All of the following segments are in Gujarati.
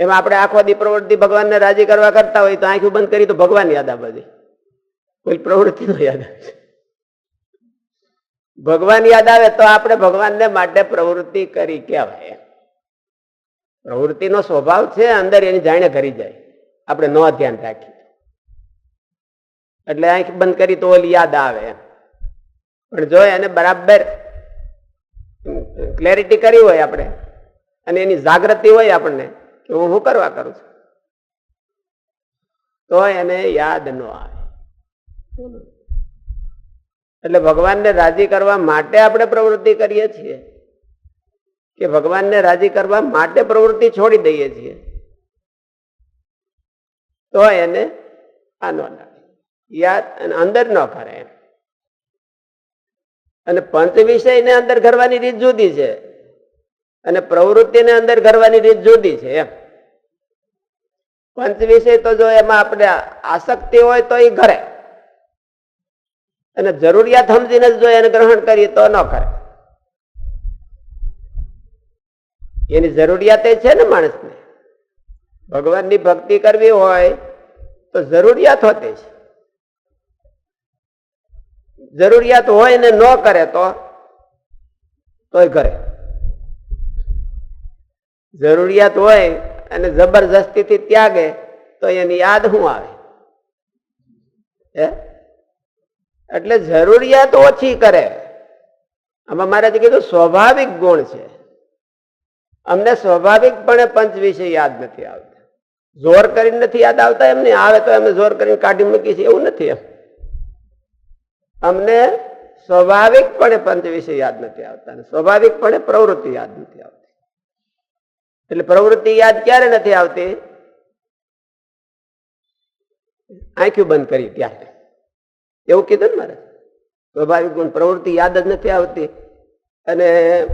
એમાં આપણે આખો દી પ્રવૃત્તિ ભગવાનને રાજી કરવા કરતા હોય તો આંખું બંધ કરી તો ભગવાન યાદ આવે બધી કોઈ પ્રવૃત્તિ નો યાદ આવે ભગવાન યાદ આવે તો આપણે ભગવાનને માટે પ્રવૃત્તિ કરી કહેવાય. પ્રવૃત્તિનો સ્વભાવ છે, અંદર એની જાણે કરી જાય. આપણે ન ધ્યાન રાખીએ. એટલે આંખ બંધ કરી તો ઓલી યાદ આવે. પણ જો એને બરાબર ક્લેરિટી કરી હોય આપણે, અને એની જાગૃતિ હોય આપણને કે હું શું કરવા કરું છું? તો એને યાદ ન આવે. એટલે ભગવાનને રાજી કરવા માટે આપણે પ્રવૃત્તિ કરીએ છીએ કે ભગવાનને રાજી કરવા માટે પ્રવૃત્તિ છોડી દઈએ છીએ? તો એને આ ન લાગે. યાદ અંદર ન કરે અને પંચ વિષયને અંદર કરવાની રીત જુદી છે. અને પ્રવૃત્તિને અંદર કરવાની રીત જુદી છે એમ. પંચ વિષય તો જો એમાં આપણે આસક્તિ હોય તો એ ઘરે. અને જરૂરિયાત સમજીને જો એને ગ્રહણ કરીએ તો ન કરે. એની જરૂરિયાત એ છે ને માણસને. ભગવાનની ભક્તિ કરવી હોય તો જરૂરિયાત હોતી છે જરૂરિયાત હોય ને ન કરે તો, તોય કરે જરૂરિયાત હોય અને જબરજસ્તીથી ત્યાગે, તો એની યાદ શું આવે. હે? એટલે જરૂરિયાત ઓછી કરે. આમાં મારે કીધું, સ્વાભાવિક ગુણ છે. અમને સ્વાભાવિકપણે પંચ વિશે યાદ નથી આવતા. જોર કરીને નથી યાદ આવતા એમને આવે તો અમે જોર કરીને કાઢી મૂકી છે, એવું નથી એમ. અમને સ્વાભાવિકપણે પંચ વિશે યાદ નથી આવતા સ્વાભાવિકપણે પ્રવૃત્તિ યાદ નથી આવતી. એટલે પ્રવૃત્તિ યાદ ક્યારે નથી આવતી? આંખ્યું બંધ કરી ત્યારે એવું કીધું ને મારે? સ્વાભાવિક ગુણ, પ્રવૃત્તિ યાદ જ નથી આવતી. અને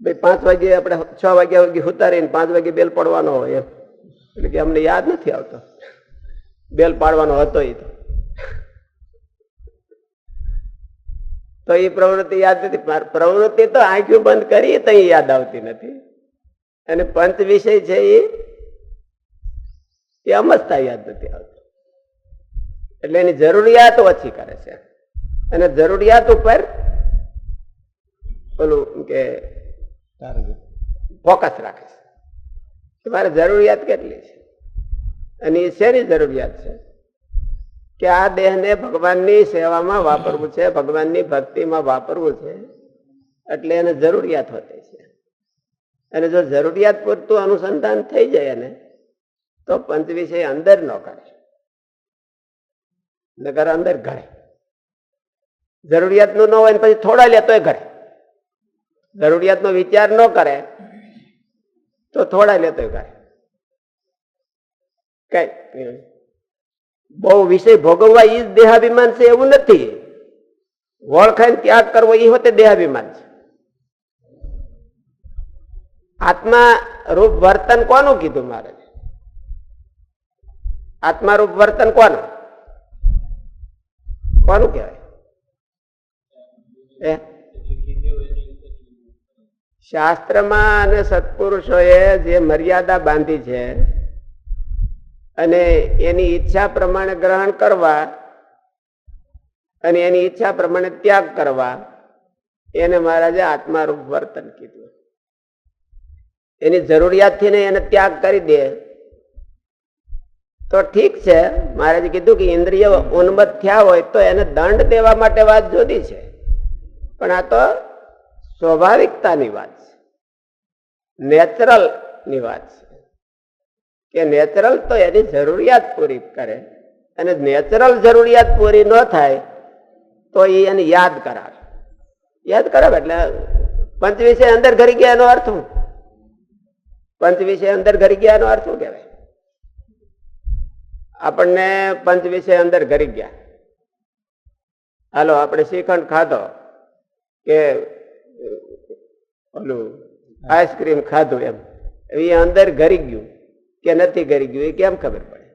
ભાઈ પાંચ વાગે આપણે છ વાગ્યા વાગે ઉતારીને પાંચ વાગે બેલ પડવાનો હોય એમ. એટલે કે અમને યાદ નથી આવતો. બેલ પાડવાનો હતો એ તો. તો એ પ્રવૃત્તિ યાદ નથી. પ્રવૃત્તિ તો આંખ્યું બંધ કરી તો યાદ આવતી નથી. અને પંચ વિષય છે એ એ અમસ્તા યાદ નથી આવતી. એટલે એની જરૂરિયાત ઓછી કરે છે. અને જરૂરિયાત ઉપર ઓલું કે ફોકસ રાખે છે. કે મારે જરૂરિયાત કેટલી છે? અને એ શેની જરૂરિયાત છે? કે આ દેહને ભગવાનની સેવામાં વાપરવું છે ભગવાનની ભક્તિમાં વાપરવું છે એટલે એને જરૂરિયાત હોતી છે. અને જો જરૂરિયાત પૂરતું અનુસંધાન થઈ જાય એને, તો પંચ વિષય અંદર ન કરે. નગર અંદર ઘરે. જરૂરિયાતનું ન હોય ને પછી થોડા લે તોય ઘરે. જરૂરિયાતનો વિચાર ન કરે, તો થોડા લે તોય ઘરે. કઈ બહુ વિષય ભોગવવા એ જ દેહાભિમાન છે એવું નથી. વળખાય ત્યાગ કરવો એ હોતે દેહાભિમાન છે. આત્મા રૂપ વર્તન કોનું કીધું મારે? આત્મા રૂપ વર્તન કોનું? કોનું કહેવાય? એ શાસ્ત્રમાં અને સત્પુરુષોએ જે મર્યાદા બાંધી છે અને એની ઈચ્છા પ્રમાણે ગ્રહણ કરવા અને એની ઈચ્છા પ્રમાણે ત્યાગ કરવા, એને મહારાજે આત્મારૂપ વર્તન કીધું. એની જરૂરિયાતથી ને એને ત્યાગ કરી દે. તો ઠીક છે, મહારાજે કીધું કે ઇન્દ્રિય ઉન્મત થયા હોય તો એને દંડ દેવા માટે વાત જુદી છે. પણ આ તો સ્વાભાવિકતાની વાત છે. નેચરલની વાત છે. કે નેચરલ તો એની જરૂરિયાત પૂરી કરે અને નેચરલ જરૂરિયાત પૂરી ન થાય તો એ એને યાદ કરાવે. યાદ કરાવે એટલે પંચ વિષય અંદર ઘરી ગયા એનો અર્થ શું પંચ વિષય અંદર ઘરી ગયા એનો અર્થ શું કહેવાય? આપણને પંચ વિષય અંદર ઘરી ગયા. હાલો આપણે શ્રીખંડ ખાધો કે ઓલું આઈસ્ક્રીમ ખાધું એમ. એ અંદર ઘરી ગયું કે નથી ઘરી ગયું એ કેમ ખબર પડે?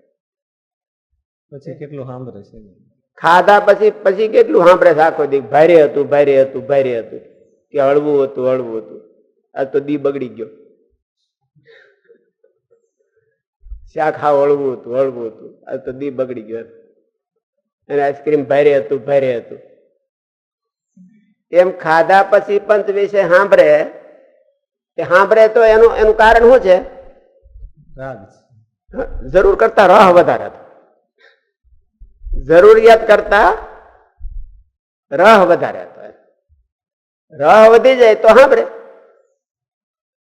પછી કેટલું સાંભળે છે? ખાધા પછી પછી કેટલું સાંભળે છે? આખો દી ભારે હતું ભારે હતું ભારે હતું. કે હળવું હતું હળવું હતું. આ તો દી બગડી ગયો. શાક હા હતું હળવું હતું. આ તો દી બગડી ગયો અને આઈસ્ક્રીમ ભારે હતું ભારે હતું. એમ ખાધા પછી પંચ વિશે સાંભળે એ સાંભળે તો એનું એનું કારણ શું છે? જરૂર કરતા રાહ વધારે હતો જરૂરિયાત કરતા રાહ વધારે હતો રાહ વધી જાય તો સાંભળે.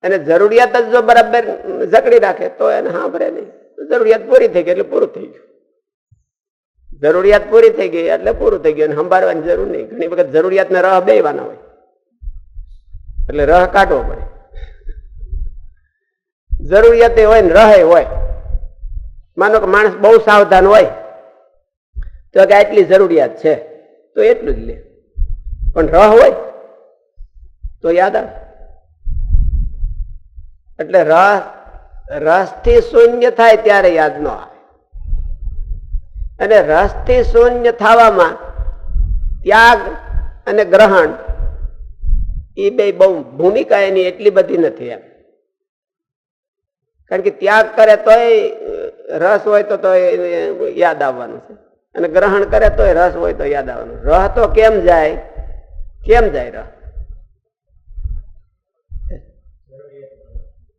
અને જરૂરિયાત જ જો બરાબર જકડી રાખે, તો એને સાંભળે નહીં. જરૂરિયાત પૂરી થઈ ગઈ એટલે પૂરું થઈ ગયું. જરૂરિયાત પૂરી થઈ ગઈ એટલે પૂરું થઈ ગયું અને સંભાળવાની જરૂર નહીં. ઘણી વખત જરૂરિયાતને રહ બેવાના હોય. એટલે રહ કાઢવો પડે. જરૂરિયાતે હોય ને રહે હોય. માનો કે માણસ બહુ સાવધાન હોય, તો કે આટલી જરૂરિયાત છે, તો એટલું જ લે. પણ રહ હોય, તો યાદ આવે. એટલે રસ, રસથી શૂન્ય થાય ત્યારે યાદ ન આવે. અને રસથી શૂન્ય થવામાં ત્યાગ અને ગ્રહણ એ બે બહુ ભૂમિકા એની એટલી બધી નથી એમ. કારણ કે ત્યાગ કરે તોય, રસ હોય તો તો યાદ આવવાનું છે. અને ગ્રહણ કરે તોય રસ હોય તો યાદ આવવાનું. રહ તો કેમ જાય? કેમ જાય રહ?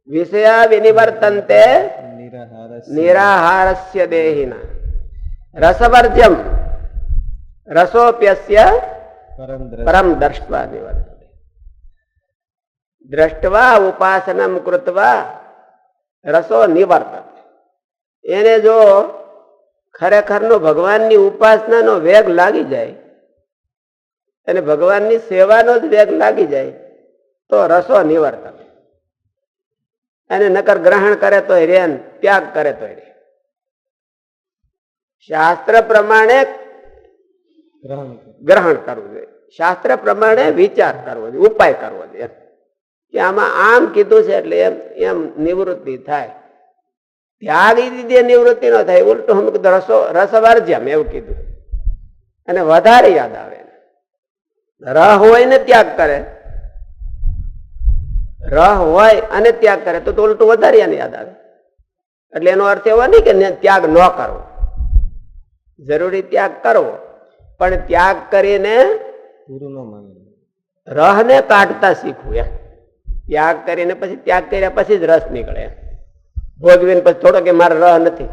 વિષયા વિનિવર્તન્તે નિરાહાર નિરાહારસ્ય દેહિના રસવર્જ્યમ રસોપ્યસ્ય પરમ દ્રષ્ટવા નિવર્તતે દ્રષ્ટવા ઉપાસનમ કૃત્વા રસો નિવર્તતે એને જો ખરેખરનો ભગવાનની ઉપાસનાનો વેગ લાગી જાય અને ભગવાનની સેવાનો જ વેગ લાગી જાય તો રસો નિવર્તતે અને નકર ગ્રહણ કરે તો રે ત્યાગ કરે તો રે. શાસ્ત્ર પ્રમાણે ગ્રહણ કરવું જોઈએ. શાસ્ત્ર પ્રમાણે વિચાર કરવો જોઈએ ઉપાય કરવો જોઈએ. કે આમાં આમ કીધું છે એટલે એમ એમ નિવૃત્તિ થાય. ત્યાગી એ રીતે નિવૃત્તિ ન થાય ઉલટું હમ કીધું રસો રસવર્જ્યમ એવું કીધું. અને વધારે યાદ આવે રહ હોય ને ત્યાગ કરે. રહ હોય અને ત્યાગ કરે તો ઉલટું વધારે એને યાદ આવે. એટલે એનો અર્થ એવો નહીં કે ને ત્યાગ ન કરવો. જરૂરી ત્યાગ કરવો. પણ ત્યાગ કરીને રહને કાઢતા શીખવું એમ. ત્યાગ કરીને પછી ત્યાગ કર્યા પછી જ રસ નીકળે ભોગવીને પછી થોડો કે મારે રહ નથી.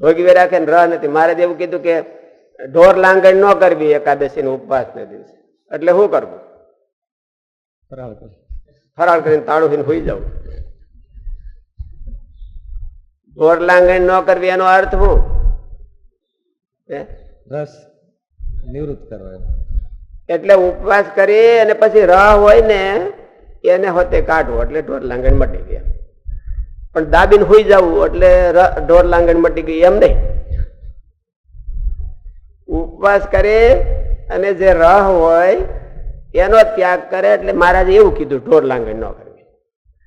ભોગવી રાખે ને રહ નથી. મારે એવું કીધું કે ઢોર લાંગણ ન કરવી એકાદશી ઉપવાસ ને દિવસે. એટલે શું કરવું? ફરાળ કરીને તાળું થઈને હોઈ જાવ ઢોર લાંગણી ન કરવી એનો અર્થ શું? રસ નિવૃત્ત કરવા એટલે ઉપવાસ કરી અને પછી રહ હોય ને એને હોતે કાઢવો એટલે ઢોર લાંગણ મટી ગયા. પણ દાબીને હોઈ જવું એટલે ઢોર લાંગણ મટી ગઈ એમ નહીં. ઉપવાસ કરે અને જે રહ હોય એનો ત્યાગ કરે એટલે મહારાજે એવું કીધું, ઢોર લાંગણ ન કરવી.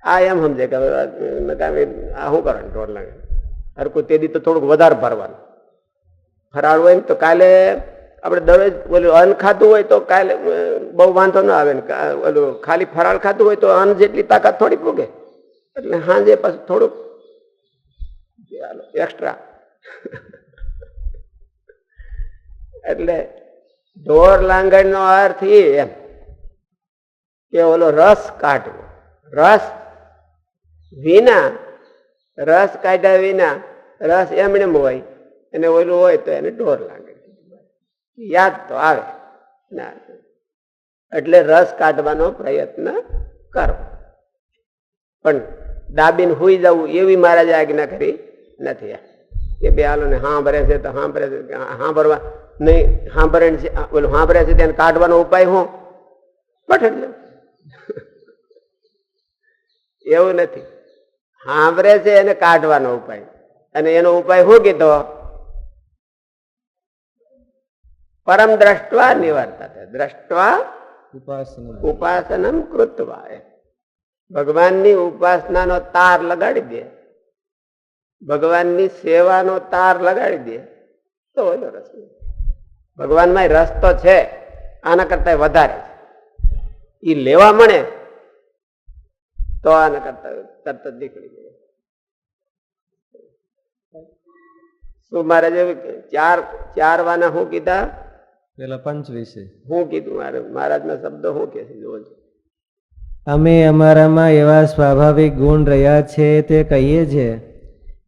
આ એમ સમજે કે આ શું કરવાનું ઢોર લાંગણ? હરકું તે દી તો થોડુંક વધારે ભરવાનું. ફરાળ હોય તો કાલે આપણે દરરોજ ઓલું અન્ન ખાધું હોય તો કાલે બહુ વાંધો ના આવે ને ઓલું ખાલી ફરાળ ખાધું હોય તો અન્ન જેટલી તાકાત થોડી પૂગે એટલે સાંજે પાછું થોડુંક એક્સ્ટ્રા એટલે ઢોર લાંગણનો અર્થ એમ. કે ઓલો રસ કાઢવો. રસ વિના, રસ કાઢ્યા વિના રસ એમણે હોય, અને ઓલું હોય તો એને ઢોર લાગે. યાદ તો આવે. ના. એટલે રસ કાઢવાનો પ્રયત્ન કરો. પણ દાબીને હોઈ જવું એવી મહારાજે આજ્ઞા કરી નથી. કે બે આલોને સાંભળે છે તો સાંભળે છે. સાંભળવા નહીં સાંભળે છે, ઓલું સાંભળે છે તેને કાઢવાનો ઉપાય હું? પઠ એવું નથી. સાંભળે છે એને કાઢવાનો ઉપાય. અને એનો ઉપાય શું કીધો? પરમ દ્રષ્ટવા નિવારતા દ્રષ્ટવા ઉપાસના ઉપાસનમ કૃત્વા. ભગવાનની ઉપાસનાનો તાર લગાડી દે. ભગવાનની સેવાનો તાર લગાડી દે. તો એનો રસ ભગવાનમાં રસ તો છે આના કરતા વધારે છે. એ લેવા મળે તો આને કરતા તરત જ નીકળી જાય શું મહારાજ ચાર ચાર વાના શું કીધા? પેલા પંચ વિશે. શું કીધું મારે મહારાજના શબ્દો શું કે છે? જોવો છો. અમે અમારામાં એવા સ્વાભાવિક ગુણ રહ્યા છે તે કહીએ છીએ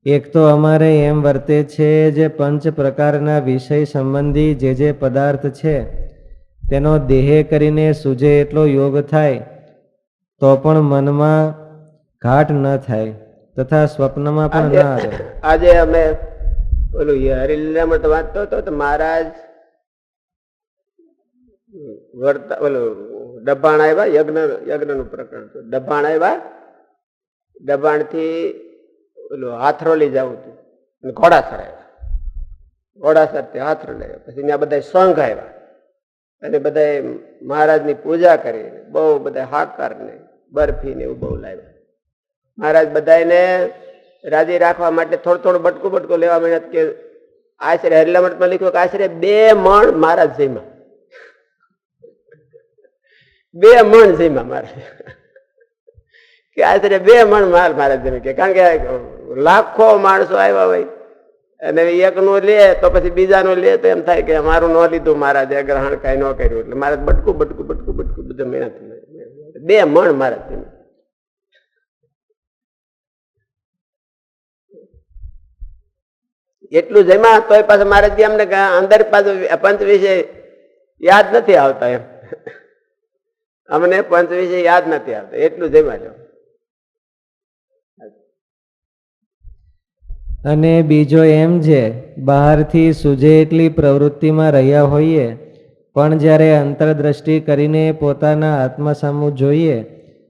એક તો અમારે એમ વર્તે છે જે પંચ પ્રકારના વિષય સંબંધી જે જે પદાર્થ છે તેનો દેહે કરીને સૂજે એટલો યોગ થાય તો પણ મનમાં ઘાટ ન થાય તથા સ્વપ્નમાં પણ ન આવે. આજે અમે ઓલું હરિલીલામૃત વાંચતો હતો તો મહારાજ વર્તા ઓલું ડબાણ આવ્યા યજ્ઞ યજ્ઞનું પ્રકરણ હતું. દબાણ આવ્યા ડબ્બાણથી ઓલું હાથરોલી જવું હતું. અને ઘોડાસર આવ્યા ઘોડાસરથી હાથરોલી આવ્યા. પછી ત્યાં બધા સંઘ આવ્યા અને બધા મહારાજની પૂજા કરી. બહુ બધા હાકાર ને બરફી ને એવું બહુ લાવ્યા. મહારાજ બધાને રાજી રાખવા માટે થોડું થોડું બટકું બટકું લેવા મહેનત કે આશરે હરિલામઠમાં લખ્યું કે આશરે બે મણ મહારાજ જઈમાં બે મણ જઈમાં મહારાજ કે આશરે બે મણ માલ મહારાજ જમી. કે કારણ કે લાખો માણસો આવ્યા હોય. અને એકનું લે તો પછી બીજાનું લે તો એમ થાય કે મારું ન લીધું, મહારાજે ગ્રહણ કાંઈ ન કર્યું. એટલે મારે બટકું બટકું બટકું બટકું બધું મહેનત બે મણ મારે જમી એટલું જમ્યા તોય પાછું મારે જે અમને અંદર પાછું પંચ વિશે યાદ નથી આવતા એમ. અમને પંચ વિશે યાદ નથી આવતા, એટલું જમ્યા છો અને બીજો એમ છે, બહારથી સૂજે એટલી પ્રવૃત્તિમાં રહ્યા હોઈએ પણ જ્યારે અંતરદ્રષ્ટિ કરીને પોતાના આત્મા સામુ જોઈએ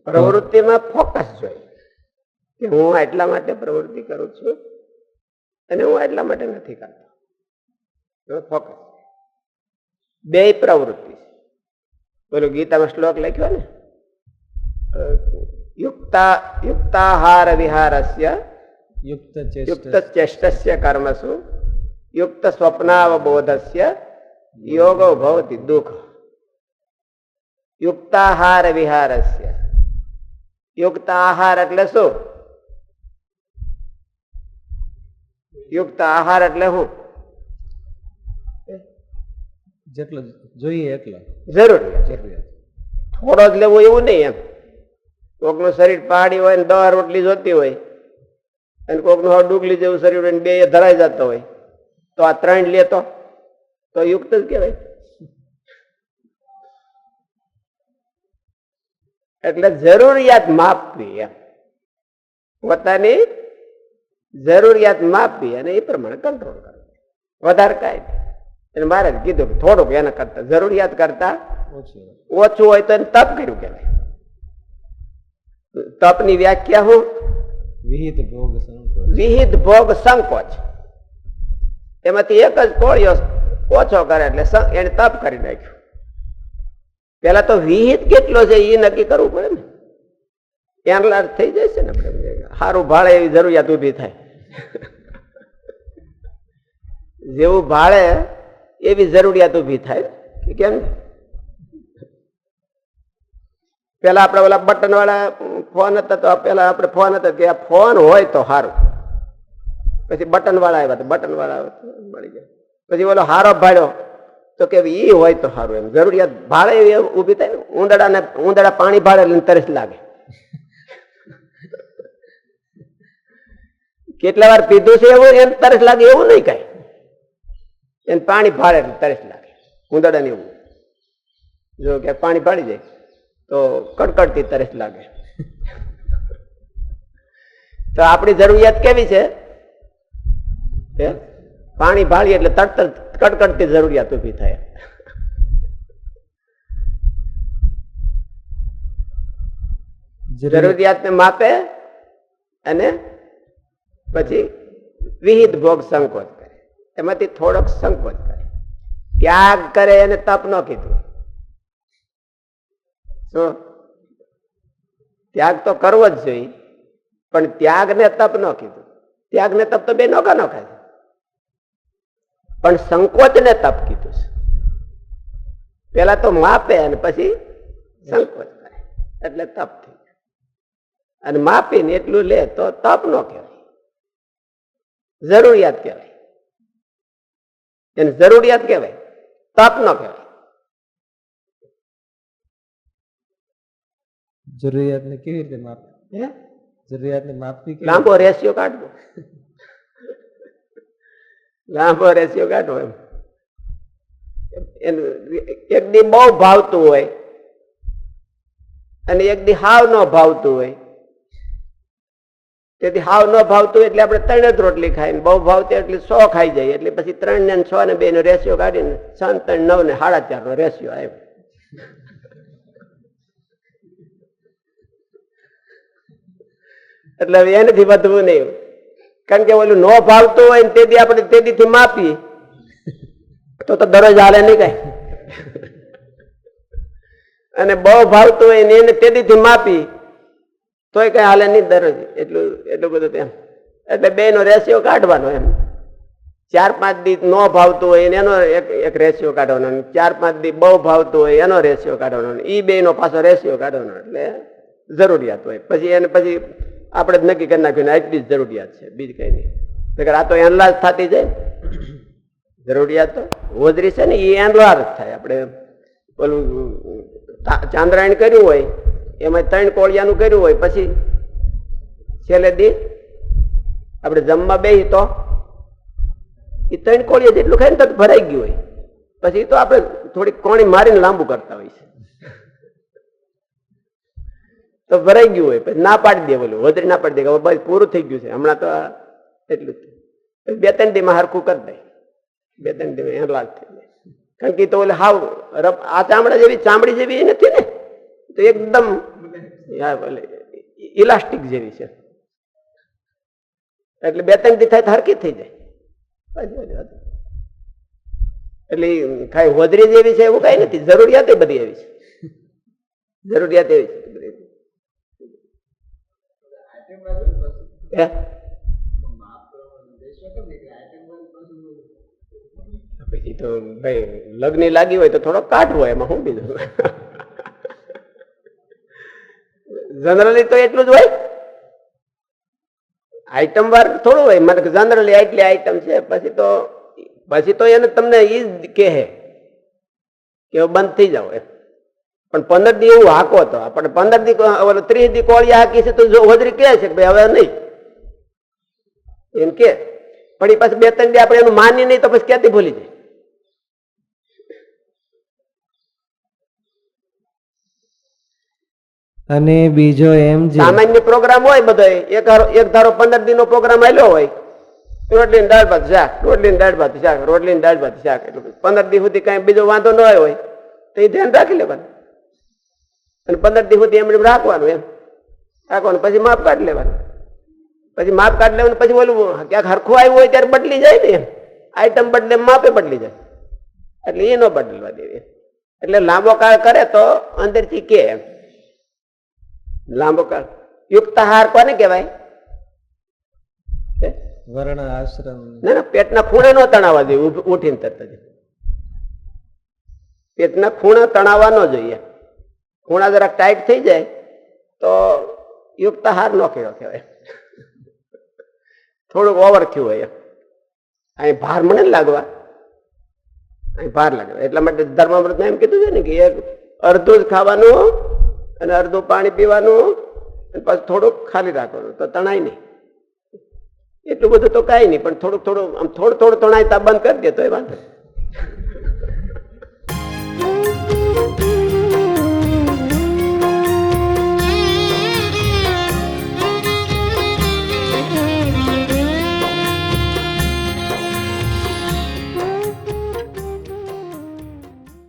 પ્રવૃત્તિમાં ફોકસ જોઈએ. કે હું એટલા માટે પ્રવૃત્તિ કરું છું અને હું એટલા માટે નથી કરતો. ફોકસ બે પ્રવૃત્તિ પેલું ગીતામાં શ્લોક લખ્યો ને? યુક્તા યુક્તાહાર વિહારસ્ય યુક્ત યુક્ત ચેષ્ટસ્ય કર્મસુ યુક્ત સ્વપ્નાવબોધસ્ય યોગો ભવતી દુઃખ. યુક્તાહાર વિહારસ્ય. યુક્ત આહાર એટલે શું? યુક્ત આહાર એટલે શું જેટલો જોઈએ એટલો. જરૂરિયાત જરૂરિયાત થોડો જ લેવો એવું નહીં એમ. કોકનું શરીર પહાડી હોય ને દવા રોટલી જોતી હોય અને કોકનું હવે ડુગલી જેવું શરીર હોય ને બે ધરાઈ જતો હોય તો આ ત્રણ લે તો? યુક્ત જ કહેવાય. એટલે જરૂરિયાત માપવી એમ. પોતાની જરૂરિયાત માપવી અને એ પ્રમાણે કંટ્રોલ કરવો. વધારે કાંઈ એને એટલે મારે કીધું કે થોડુંક એના કરતા જરૂરિયાત કરતા ઓછું ઓછું હોય તો એને તપ કર્યું કહેવાય. તપની વ્યાખ્યા હું? વિહિત ભોગ સંકોચ. વિહિત ભોગ સંકોચ. એમાંથી એક જ કોળિયો ઓછો કરે એટલે એને તપ કરી નાખ્યું. પેલા તો વિહિત કેટલો છે એ નક્કી કરવું પડે ને. એનલાર થઈ જાય છે ને સારું ભાડે એવી જરૂરિયાત ઊભી થાય. જેવું ભાડે એવી જરૂરિયાત ઊભી થાય. કેમ? પેલા આપણે ઓલા બટન વાળા ફોન હતા તો પેલા આપણે ફોન હતા કે ફોન હોય તો સારું પછી બટન વાળા આવ્યા તો બટન વાળા મળી જાય. પછી ઓલો હારો ભાડ્યો તો કે, ઈ હોય તો સારું એમ. જરૂરિયાત ભાડે ઊભી થાય ને ઉંદડા ને ઉંદડા પાણી ભાડે લઈને તરસ લાગે. કેટલા વાર પીધું છે એવું, એમ તરસ લાગે, એવું નહીં કઈ. એને પાણી ભાડે તરસ લાગે ઉંદડા ને એવું. જો કે પાણી ભાડી જાય તો કડકડતી તરસ લાગે. તો આપણી જરૂરિયાત કેવી છે? પાણી ભાળીએ એટલે તરત કડકડતી જરૂરિયાત ઊભી થાય. જરૂરિયાતને માપે અને પછી વિહિત ભોગ સંકોચ કરે. એમાંથી થોડોક સંકોચ કરે. ત્યાગ કરે એને તપ ન કીધું. શું? ત્યાગ તો કરવો જ જોઈએ પણ ત્યાગને તપ ન કીધું. ત્યાગને તપ તો બે નોકા નોખા પણ સંકોચને તપ કીધું છે. પેલા તો માપે અને પછી સંકોચ કરે. એટલે તપ થઈ જાય. અને માપીને એટલું લે તો તપ નો કહેવાય. જરૂરિયાત કહેવાય. એને જરૂરિયાત કહેવાય. તપ નો કહેવાય. જરૂરિયાતને કેવી રીતે માપે? હે? જરૂરિયાતને માપવી કેવી લાંબો રેશિયો કાઢવો. લાંબો રેશિયો કાઢો એમ. એક દી બહુ ભાવતું હોય અને એક દી હાવ ન ભાવતું હોય. તેથી હાવ ન ભાવતું હોય એટલે આપણે ત્રણ જ રોટલી ખાય બહુ ભાવતી એટલે સો ખાઈ જાય એટલે પછી ત્રણ ને છ ને બે નો રેશિયો કાઢીને ત્રણ ત્રણ નવ ને સાડા ચાર નો રેશિયો આવ્યો એટલે એનાથી વધવું નહીં. કારણ કે ઓલું ન ભાવતું હોય ને તેથી આપણે તેદીથી માપીએ. તો તો દરરોજ હાલે નહીં કઈ. અને બહુ ભાવતું હોય ને એને તેદીથી માપી. તોય કઈ હાલે નહીં દરરોજ. એટલું એટલું બધું તેમ એટલે બે નો રેશિયો કાઢવાનો એમ. ચાર, પાંચ દી ન ભાવતું હોય એનો એક એક રેશિયો કાઢવાનો. ચાર, પાંચ દી બહુ ભાવતું હોય એનો રેશિયો કાઢવાનો. એ બે નો પાછો રેશિયો કાઢવાનો. એટલે જરૂરિયાત હોય. પછી એને, પછી આપણે જ નક્કી કરી નાખ્યું આટલી જ જરૂરિયાત છે, બીજ કઈ નહીં. આ તો એનલાજ થતી જાય. જરૂરિયાત તો હોજરી છે ને, એ એનલાર જ થાય. આપણે ઓલું ચાંદ્રાયણ કર્યું હોય એમાં ત્રણ કોળિયાનું કર્યું હોય, પછી છેલ્લે દી આપણે જમવા બે તો એ ત્રણ કોળિયા જેટલું ખાય ને તો ભરાઈ ગયું હોય. પછી તો આપણે થોડીક કોણી મારીને લાંબુ કરતા હોય છે. તો ભરાઈ ગયું હોય ના પાડી દે બોલું. વધરી ના પાડી દે ભાઈ પૂરું થઈ ગયું છે. હમણાં તો એટલું જ બે ત્રણ દીમાં હરખું કરી દે. બે ત્રણ દીમાં હેરલાલ થઈ જાય. કારણ કે તો ઓલે હાવ આ ચામડા જેવી, ચામડી જેવી નથી ને? તો એકદમ ઇલાસ્ટિક જેવી છે. એટલે બે ત્રણ દી થાય તો હરકી થઈ જાય. એટલે ઈ હોદરી જેવી છે એવું કઈ નથી. જરૂરિયાત બધી એવી છે. જરૂરિયાત એવી છે બધી. પછી તો ભાઈ, લગ્ન લાગી હોય તો થોડો કાઢવો એમાં શું બીજું? જનરલી તો એટલું જ હોય. આઈટમ વાર થોડું હોય, મને જનરલી આટલી આઈટમ છે, પછી તો પછી તો એને તમને એ જ કહે કે બંધ થઈ જાવ એમ. પણ પંદર દી એવું હાકો હતો આપણે પંદર દી ત્રીસ દી કોળિયા હાકી છે તો હોજરી કહે છે કે ભાઈ હવે નહીં. એમ કે. પણ એ પાછું બે ત્રણ આપણે એનું માની નહીં તો પછી ક્યાંથી ભૂલી જાય? અને બીજો એમ સામાન્ય પ્રોગ્રામ હોય બધો એક ધારો એક ધારો પંદર દિન નો પ્રોગ્રામ આવેલો હોય. રોટલી દાળ ભાત શાક. રોટલી દાળ ભાત શાક. રોટલી દાળ ભાત શાક. એટલે પંદર દિવસ સુધી કઈ બીજો વાંધો ન હોય. તો એ ધ્યાન રાખી લેવાનું. અને પંદર દિવસ સુધી એમણે રાખવાનું એમ. રાખવાનું પછી માપ કાઢી લેવાનું. પછી માપ કાઢ લેવાનું પછી ઓલું ક્યાંક હરખું આવ્યું હોય ત્યારે બદલી જાય ને. આઈટમ બદલે માપે બદલી જાય. એટલે એ ન બદલવા દેવી. એટલે લાંબો કાળ કરે તો અંદરથી કે. લાંબો કાળ. યુક્તાહાર કોને કહેવાય? વર્ણ આશ્રમ ના ના પેટના ખૂણે નો તણાવવા જોઈએ ઉઠીને તરત જ પેટના ખૂણા તણાવવા ન જોઈએ. ખૂણા જરાક ટાઈટ થઈ જાય તો યુક્તાહાર નો કહેવાય કહેવાય. થોડુંક ઓવર થયું હોય અહીં ભાર મને લાગવા. અહીં ભાર લાગે એટલા માટે ધર્મામૃતમાં એમ કીધું છે ને કે એક અડધું જ ખાવાનું અને અડધું પાણી પીવાનું પછી થોડુંક ખાલી રાખવાનું. તો તણાય નહીં. એટલું બધું તો કાંઈ નહીં, પણ થોડુંક થોડું આમ થોડું થોડું તણાય તા બંધ કરી દે તો એ વાંધો.